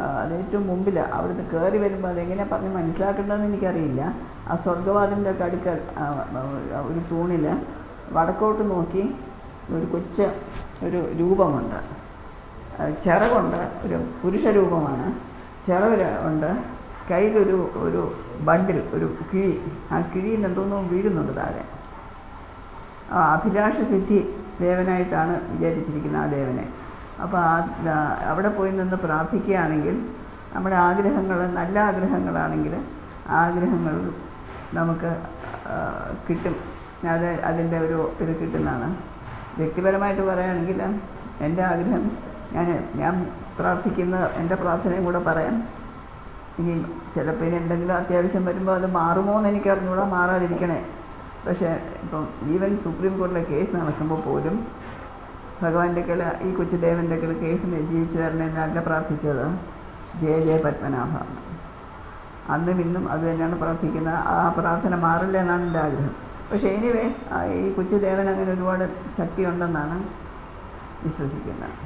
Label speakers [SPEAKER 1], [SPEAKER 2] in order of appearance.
[SPEAKER 1] ആ, അത് ഏറ്റവും മുമ്പിലാണ് അവിടുന്ന് കയറി വരുമ്പോൾ അതെങ്ങനെ പറഞ്ഞ് മനസ്സിലാക്കേണ്ടതെന്ന് എനിക്കറിയില്ല. ആ സ്വർഗവാതിന്റെ ഒക്കെ അടുക്കൽ ഒരു തൂണിൽ വടക്കോട്ട് നോക്കി ഒരു കൊച്ച ഒരു രൂപമുണ്ട്. ചിറകുണ്ട് ഒരു പുരുഷ രൂപമാണ്. ചിറവ് ഉണ്ട്. കയ്യിലൊരു ഒരു ബണ്ടിൽ ഒരു കിഴി. ആ കിഴി എന്തോന്നോ വീഴുന്നുണ്ട് താഴെ. അഭിലാഷ സിദ്ധി ദേവനായിട്ടാണ് വിചാരിച്ചിരിക്കുന്നത് ആ ദേവനെ. അപ്പോൾ അവിടെ പോയി നിന്ന് പ്രാർത്ഥിക്കുകയാണെങ്കിൽ നമ്മുടെ ആഗ്രഹങ്ങൾ നല്ല ആഗ്രഹങ്ങളാണെങ്കിൽ ആഗ്രഹങ്ങൾ നമുക്ക് കിട്ടും. അത് അതിന്റെ ഒരു ഇത് കിട്ടുന്നതാണ്. വ്യക്തിപരമായിട്ട് പറയുകയാണെങ്കിൽ എന്റെ ആഗ്രഹം ഞാൻ ഞാൻ പ്രാർത്ഥിക്കുന്ന എന്റെ പ്രാർത്ഥനയും കൂടെ പറയാം. ഇനി ചിലപ്പോൾ ഇനി എന്തെങ്കിലും അത്യാവശ്യം വരുമ്പോൾ അത് മാറുമോ എന്ന് എനിക്ക് അറിഞ്ഞുകൂടാ മാറാതിരിക്കണേ. പക്ഷേ ഇപ്പം ഈവൻ സുപ്രീം കോടതിയിലെ കേസ് നടക്കുമ്പോൾ പോലും ഭഗവാന്റെ കല ഈ കൊച്ചുദേവന്റെ കല ജീവിച്ചു ജയിച്ചു തരണമെന്നല്ല പ്രാർത്ഥിച്ചത് ജയ ജയ പത്മനാഭ. അന്നും ഇന്നും അത് തന്നെയാണ് പ്രാർത്ഥിക്കുന്നത്. ആ പ്രാർത്ഥന മാറില്ല എന്നാണ് എന്റെ ആഗ്രഹം. പക്ഷേ എനിവേ ഈ കൊച്ചുദേവൻ അങ്ങനെ ഒരുപാട് ശക്തിയുണ്ടെന്നാണ് വിശ്വസിക്കുന്നത്.